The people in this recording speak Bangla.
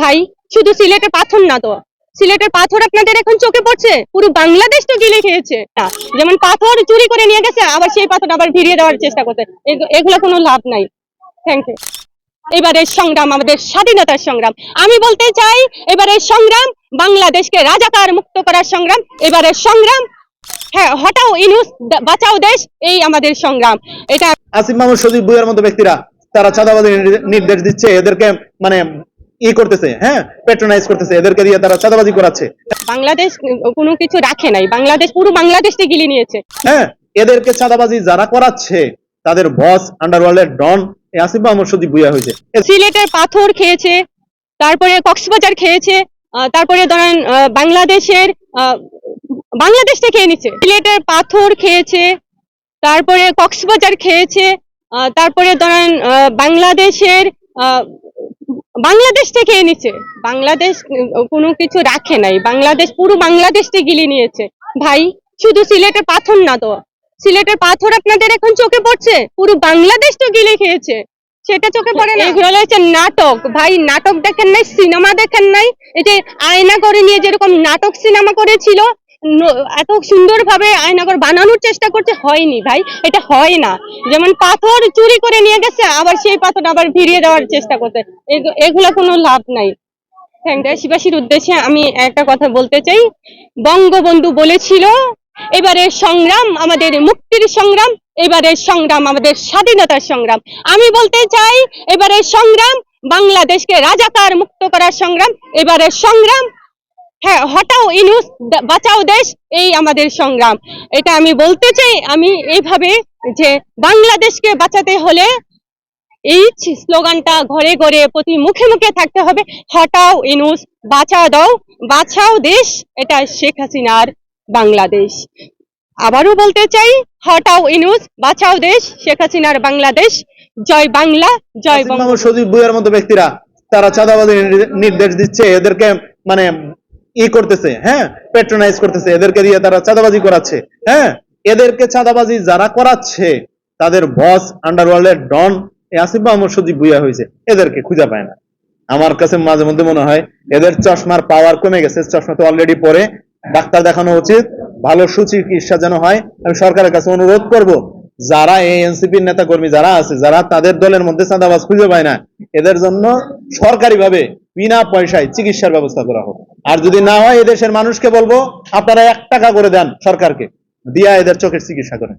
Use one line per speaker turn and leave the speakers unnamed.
ভাই, শুধু সিলেটের পাথর না তো। সিলেটের পাথর আপনাদের এখন চোখে পড়ছে? পুরো বাংলাদেশ তো গিলে খেয়েছে। যেমন পাথর চুরি করে নিয়ে গেছে, আবার সেই পাথর আবার ফিরিয়ে দেওয়ার চেষ্টা করছে। এগুলো কোনো লাভ নাই। থ্যাংক ইউ এবারের সংগ্রাম, আমাদের স্বাধীনতার সংগ্রাম। আমি বলতে চাই এবারের সংগ্রাম, বাংলাদেশকে রাজাকার মুক্ত করার সংগ্রাম। এবারের সংগ্রাম হ্যাঁ হটাও ইনুস বাঁচাও দেশ, এই আমাদের সংগ্রাম। এটা
আসিফ মাহমুদ সজীব বুয়ের মতো ব্যক্তিরা, তারা চাঁদাবাজি নির্দেশ দিচ্ছে। এদেরকে মানে ই করতেছে হ্যাঁ? পেট্রোনাইজ করতেছে এদেরকে দিয়ে তারা চাঁদাবাজি করাচ্ছে।
বাংলাদেশ কোনো কিছু রাখে নাই। বাংলাদেশ পুরো বাংলাদেশকে গিলে নিয়েছে।
হ্যাঁ এদেরকে চাঁদাবাজি যারা করাচ্ছে তাদের বস আন্ডারওয়ার্ল্ডের ডন আসিফ মাহমুদ সজীব বুয়া হয়েছে।
সিলেটের পাথর খেয়েছে তারপরে কক্সবাজার খেয়েছে আহ, তারপরে ধরেন বাংলাদেশের আহ, বাংলাদেশটা খেয়ে নিচ্ছে। সিলেটের পাথর খেয়েছে তারপরে কক্সবাজার খেয়েছে আহ, তারপরে ধরেন আহ, বাংলাদেশের আহ, বাংলাদেশটা খেয়ে নিচ্ছে বাংলাদেশ কোনো কিছু রাখে নাই। বাংলাদেশ পুরো বাংলাদেশটা গিলে নিয়েছে। ভাই শুধু সিলেটের পাথর না তো। সিলেটের পাথর আপনাদের এখন চোখে পড়ছে? পুরো বাংলাদেশ তো গিলে খেয়েছে। সেটা চোখে পড়ে না? এগুলো হচ্ছে নাটক। ভাই নাটক দেখেন নাই সিনেমা দেখেন নাই। এই যে আয়না করে নিয়ে যেরকম নাটক সিনেমা করেছিল এত সুন্দর ভাবে আয়নাগর বানানোর চেষ্টা করছে হয়নি ভাই এটা হয় না। যেমন পাথর চুরি করে নিয়ে গেছে আবার সেই পাথর আবার ফিরিয়ে দেওয়ার চেষ্টা করছে। এগু- এগুলো কোনো লাভ নাই। হ্যাঁ, দেশবাসীর উদ্দেশ্যে আমি একটা কথা বলতে চাই। বঙ্গবন্ধু বলেছিল এবারের সংগ্রাম আমাদের মুক্তির সংগ্রাম এবারের সংগ্রাম আমাদের স্বাধীনতার সংগ্রাম। আমি বলতে চাই এবারের সংগ্রাম বাংলাদেশকে রাজাকার মুক্ত করার সংগ্রাম এবারের সংগ্রাম হ্যাঁ হটাও ইনুস বাঁচাও দেশ এই আমাদের সংগ্রাম। এটা আমি বলতে চাই আমি এইভাবে যে বাংলাদেশকে বাঁচাতে হলে এই স্লোগানটা ঘরে ঘরে প্রতি মুখে মুখে থাকতে হবে হটাও ইনুস বাঁচাও দাও বাঁচাও দেশ এটা শেখ হাসিনার বাংলাদেশ। আবারও বলতে চাই হটাও ইনুস বাঁচাও দেশ শেখ হাসিনার বাংলাদেশ জয় বাংলা জয় বঙ্গ।
সজীব বুয়ের মতো ব্যক্তিরা তারা চাঁদাবাজি নির্দেশ দিচ্ছে এদেরকে মানে ই করতেছে হ্যাঁ? পেট্রোনাইজ করতেছে, এদেরকে দিয়ে তারা চাঁদাবাজি করাচ্ছে হ্যাঁ? এদেরকে চাঁদাবাজি যারা করাচ্ছে, তাদের বস আন্ডারওয়ার্ল্ডের ডন আসিফ মাহমুদ সজীব বুয়া হয়েছে, এদেরকে খুঁজে পায় না। আমার কাছে মাঝে মধ্যে মনে হয়, এদের চশমার পাওয়ার কমে গেছে, চশমা তো অলরেডি পরে, ডাক্তার দেখানো উচিত, ভালো সুচিকিৎসা যেন হয়, আমি সরকারের কাছে অনুরোধ করব যারা এই এনসিপির নেতা কর্মী যারা আছে, যারা তাদের দলের মধ্যে চাঁদাবাজ খুঁজে পায় না, এদের জন্য সরকারিভাবে বিনা পয়সায় চিকিৎসার ব্যবস্থা করা হোক। আর যদি না হয়, এদেশের মানুষকে বলব, আপনারা এক টাকা করে দেন সরকারকে, দিয়া এদের চোখের চিকিৎসা করেন।